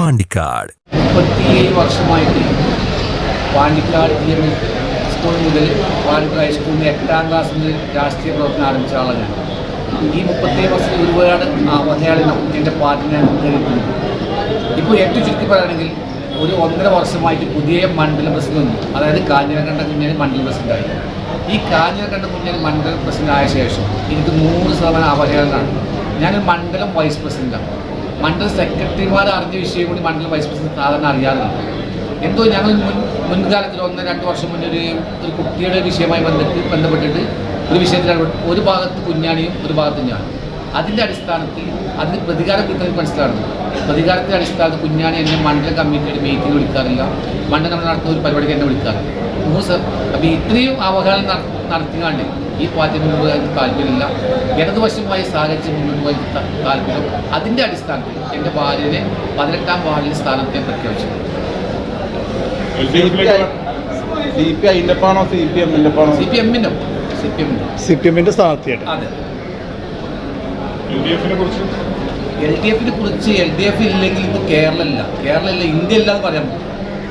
പാണ്ടിക്കാട്. മുപ്പത്തിയേഴ് വർഷമായിട്ട് Pandikkad G M school മുതൽ പാണ്ടിക്കാട് ഹൈസ്കൂളിൽ എട്ടാം ക്ലാസ് മുതൽ രാഷ്ട്രീയ പ്രവർത്തനം ആരംഭിച്ച ആളാണ് ഈ മുപ്പത്തേഴ് വർഷത്തിൽ ഒരുപാട് മലയാളി എന്റെ പാർട്ടി ഞാൻ നേരിട്ടുണ്ട് ഇപ്പോൾ ഏറ്റവും ചുരുക്കി പറയുകയാണെങ്കിൽ ഒരു ഒന്നര വർഷമായിട്ട് പുതിയ മണ്ഡലം പ്രസിഡന്റ് വന്നു. അതായത് കാഞ്ഞിരക്കണ്ട കുഞ്ഞിന് മണ്ഡലം പ്രസിഡന്റായി ഈ കാഞ്ഞിരക്കണ്ട കുഞ്ഞിന് മണ്ഡലം പ്രസിഡന്റ് ആയ ശേഷം എനിക്ക് നൂറ് ശതമാനം അവഹേളനാണ് ഞാൻ മണ്ഡലം വൈസ് പ്രസിഡന്റാണ് മണ്ഡല സെക്രട്ടറിമാർ അറിഞ്ഞ വിഷയം കൂടി മണ്ഡല വൈസ് പ്രസിഡന്റ് സാധാരണ അറിയാറുണ്ട് എന്തോ ഞങ്ങൾ മുൻ മുൻകാലത്തിൽ ഒന്ന് രണ്ട് വർഷം മുന്നേ ഒരു കുട്ടിയുടെ വിഷയമായി ബന്ധപ്പെട്ട് ബന്ധപ്പെട്ടിട്ട് ഒരു വിഷയത്തിൽ ഒരു ഭാഗത്ത് കുഞ്ഞാണിയും ഒരു ഭാഗത്ത് ഞാൻ അതിന്റെ അടിസ്ഥാനത്തിൽ അതിന് പ്രതികാരം കിട്ടുന്നത് മനസ്സിലാകുന്നു പ്രതികാരത്തിന്റെ അടിസ്ഥാനത്തിൽ കുഞ്ഞാണി എന്നെ മണ്ഡല കമ്മിറ്റിയുടെ മീറ്റിംഗ് വിളിക്കാറില്ല. മണ്ഡലം നടത്തുന്ന ഒരു പരിപാടിക്ക് എന്നെ വിളിക്കാറില്ല. മൂന്ന് സർ അപ്പോൾ ഇത്രയും അവഹേളനം നടത്തി നടത്തിക്കാണ്ട് ഈ പാർട്ടി മുന്നോട്ട് പോകാൻ എനിക്ക് താല്പര്യമില്ല. ഇടതുവശമായി സാഹചര്യം മുന്നോട്ട് പോകാൻ എനിക്ക് താല്പര്യം അതിന്റെ അടിസ്ഥാനത്തിൽ എന്റെ ഭാര്യനെ പതിനെട്ടാം വാർഡിൽ സ്ഥാനത്തെ പ്രഖ്യാപിച്ചു സി പി സി എമ്മിന്റെ പാണോ? സി പി എമ്മിന്റെ സി പി എമ്മിന്റെ സി പി എമ്മിന്റെ സ്ഥാനാർത്ഥിയായിട്ട്. അതെ. എൽ ഡി എഫിനെ കുറിച്ച്? എൽ ഡി എഫിനെ കുറിച്ച് എൽ ഡി എഫ് ഇല്ലെങ്കിൽ ഇപ്പൊ കേരളമില്ല. കേരളമില്ല ഇന്ത്യ ഇല്ലാന്ന് പറയാൻ പറ്റും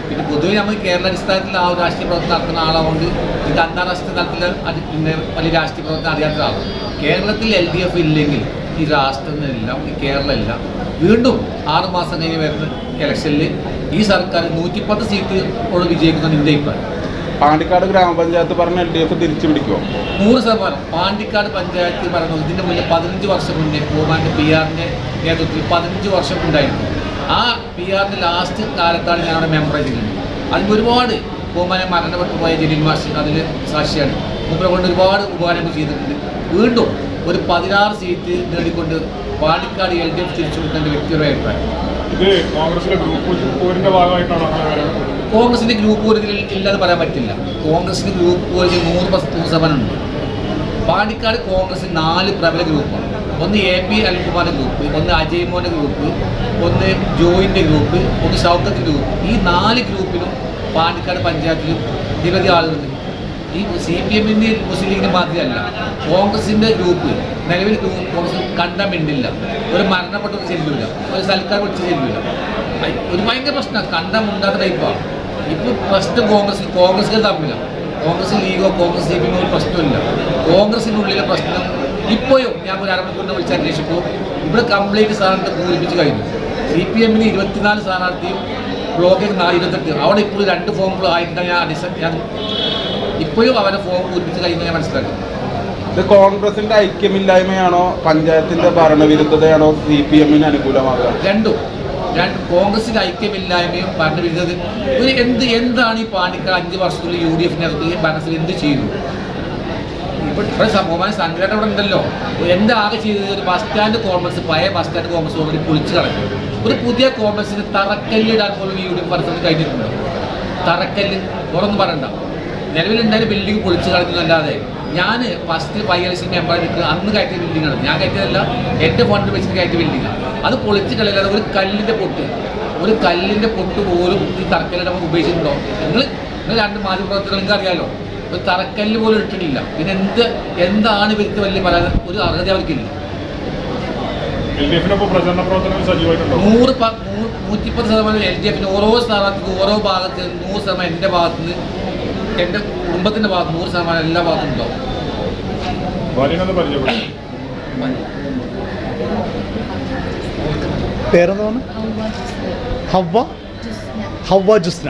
പിന്നെ പൊതുവെ നമ്മൾ കേരള അടിസ്ഥാനത്തിൽ ആ ഒരു രാഷ്ട്രീയ പ്രവർത്തനം നടത്തുന്ന ആളാകൊണ്ട് ഇത് അന്താരാഷ്ട്ര തലത്തിൽ പിന്നെ വലിയ രാഷ്ട്രീയ പ്രവർത്തനം അറിയാത്ത ആളാണ്. കേരളത്തിൽ എൽ ഡി എഫ് ഇല്ലെങ്കിൽ ഈ രാഷ്ട്രമെല്ലാം ഈ കേരളമില്ല വീണ്ടും ആറുമാസം കഴിഞ്ഞ് വരുന്ന ഇലക്ഷനിൽ ഈ സർക്കാർ നൂറ്റിപ്പത്ത് സീറ്റ് വിജയിക്കുന്ന ഇന്ത്യ ഇപ്പം പാണ്ടിക്കാട് ഗ്രാമപഞ്ചായത്ത് പറഞ്ഞ എൽ ഡി എഫ് തിരിച്ചു പിടിക്കുമോ നൂറ് ശതമാനം. പാണ്ടിക്കാട് പഞ്ചായത്ത് പറഞ്ഞു ഇതിന്റെ മുന്നേ പതിനഞ്ച് വർഷം മുന്നേ പൂമാന്റെ പി ആറിന്റെ നേതൃത്വത്തിൽ പതിനഞ്ച് വർഷം ഉണ്ടായിരുന്നു. ആ പി ആറിന്റെ ലാസ്റ്റ് കാലത്താണ് ഞങ്ങളുടെ മെമ്പറേജ് അതിന് ഒരുപാട് പൂമാനെ മരണപ്പെട്ടു പോയ ജലീൽ മാഷ് അതിന് സാക്ഷിയാണ്. മൂപ്പരെ കൊണ്ട് ഒരുപാട് ഉപകാരങ്ങൾ ചെയ്തിട്ടുണ്ട്. വീണ്ടും ഒരു പതിനാറ് സീറ്റ് നേടിക്കൊണ്ട് പാണ്ടിക്കാട് എൽ ഡി എഫ് തിരിച്ചു കൊടുക്കേണ്ട വ്യക്തിയുടെ അഭിപ്രായം. കോൺഗ്രസിന്റെ ഗ്രൂപ്പ് പോരിൽ ഇല്ലെന്ന് പറയാൻ പറ്റില്ല. കോൺഗ്രസിന്റെ ഗ്രൂപ്പ് പോരിൽ നൂറ് ശതമാനം ഉണ്ട് പാണ്ടിക്കാട് കോൺഗ്രസിൽ നാല് പ്രബല ഗ്രൂപ്പാണ്. ഒന്ന് എ പി അനിൽകുമാറിന്റെ ഗ്രൂപ്പ് ഒന്ന് അജയ് മോന്റെ ഗ്രൂപ്പ് ഒന്ന് ജോയിന്റെ ഗ്രൂപ്പ് ഒന്ന് ഷൗക്കത്തിന്റെ ഗ്രൂപ്പ് ഈ നാല് ഗ്രൂപ്പിലും പാണ്ടിക്കാട് പഞ്ചായത്തിലും നിരവധി ആളുകളുണ്ട്. ഈ സി പി എമ്മിന്റെ മുസ്ലിം ലീഗിന്റെ മാത്രമല്ല കോൺഗ്രസിന്റെ ഗ്രൂപ്പ് നിലവിൽ കോൺഗ്രസ് കണ്ട മിണ്ടില്ല. ഒരു മരണപ്പെട്ട ചെല്ലില്ല ഒരു സൽക്കാർ വിളിച്ച് ചെല്ലില്ല ഒരു ഭയങ്കര പ്രശ്നമാണ് കണ്ട മുണ്ടാത്ത ടൈപ്പാണ് ഇപ്പോൾ പ്രശ്നം കോൺഗ്രസ് കോൺഗ്രസ്സുകൾ തമ്മിലാണ് കോൺഗ്രസ് ലീഗോ കോൺഗ്രസ് സി പി എമ്മോ പ്രശ്നമില്ല കോൺഗ്രസിനുള്ളിലെ പ്രശ്നം ഇപ്പോഴും ഞാൻ ഒരു അരമണിക്കൂറിനെ വിളിച്ച് അന്വേഷിച്ചപ്പോൾ ഇവിടെ കംപ്ലീറ്റ് സ്ഥാനാർത്ഥി പൂരിപ്പിച്ച് കഴിഞ്ഞു. സി പി എമ്മിന് ഇരുപത്തിനാല് സ്ഥാനാർത്ഥിയും ബ്ലോക്കിൽ നാല് ഇരുപത്തെട്ട്. അവിടെ ഇപ്പോൾ രണ്ട് ഫോമുകൾ ആയിട്ടാണ് ഞാൻ ഞാൻ ഇപ്പോഴും അവരെ ഫോം പൂരിപ്പിച്ച് കഴിഞ്ഞ് ഞാൻ മനസ്സിലാക്കി. ഇത് കോൺഗ്രസിന്റെ ഐക്യമില്ലായ്മയാണോ? പഞ്ചായത്തിന്റെ ഭരണവിരുദ്ധതയാണോ? സി പി എമ്മിന് അനുകൂലമാകുക രണ്ടും. രണ്ട്. കോൺഗ്രസിന്റെ ഐക്യമില്ലായ്മയും ഭരണവിരുദ്ധത ഒരു എന്ത് എന്താണ് ഈ പാണ്ടിക്കാട് അഞ്ച് വർഷത്തിൽ യു ഡി എഫിനെ ഭരണത്തിൽ എന്ത് ചെയ്തു സംഭവമായ സംഘടന ഇവിടെ ഉണ്ടല്ലോ. എന്താകെ ചെയ്തത്? ഒരു ബസ് സ്റ്റാൻഡ് കോൺഗ്രസ് പഴയ ബസ് സ്റ്റാൻഡ് കോൺഗ്രസ് ഓൾറെഡി പൊളിച്ചു കളഞ്ഞു ഒരു പുതിയ കോൺഗ്രസിന് തറക്കല്ലിടാൻ പോലും ഈ യുഡി എഫ് കഴിഞ്ഞിട്ടുണ്ട്. തറക്കല്ല്. തുറന്ന് പറയണ്ട. നിലവിലുണ്ടായ ബിൽഡിംഗ് പൊളിച്ചു കളഞ്ഞതല്ലാതെ ഞാൻ ഫസ്റ്റ് പൈ എൽ സി മെമ്പർ നിൽക്കുക അന്ന് കയറ്റിയ ബിൽഡിങ്ങാണ് ഞാൻ കയറ്റിയതല്ല എന്റെ ഫണ്ട് വെച്ചിട്ട് കയറ്റിയ ബിൽഡിംഗ് അത് പൊളിച്ച് കളയല്ലാതെ ഒരു കല്ലിന്റെ പൊട്ട്. ഒരു കല്ലിന്റെ പൊട്ട് പോലും ഈ തറക്കല്ലിടാൻ ഉപയോഗിച്ചിട്ടുണ്ടോ നിങ്ങൾ നിങ്ങൾ രണ്ട് മാധ്യമപ്രവർത്തകർ നിങ്ങൾക്ക് അറിയാലോ. ഒരു തറക്കല്ല് പോലും ഇട്ടിട്ടില്ല. പിന്നെ എന്ത് എന്താണ് ഇവർക്ക് വലിയ പല ഒരു അർഹത അവർക്കില്ല. നൂറ് നൂറ്റിപ്പത് നൂറ്റിപ്പത്ത് ശതമാനം എൽ ഡി എഫിന് ഓരോ സ്ഥാനാർത്ഥിക്കും ഓരോ ഭാഗത്ത് നൂറ് ശതമാനം എന്റെ ഭാഗത്ത് നിന്ന് എന്റെ കുടുംബത്തിന്റെ ഭാഗത്ത് നൂറ് ശതമാനം എല്ലാ ഭാഗത്തും ഉണ്ടാവും. പേരെന്താണ്? ഹവ്വ? ഹവ്വ ജുസ്ന.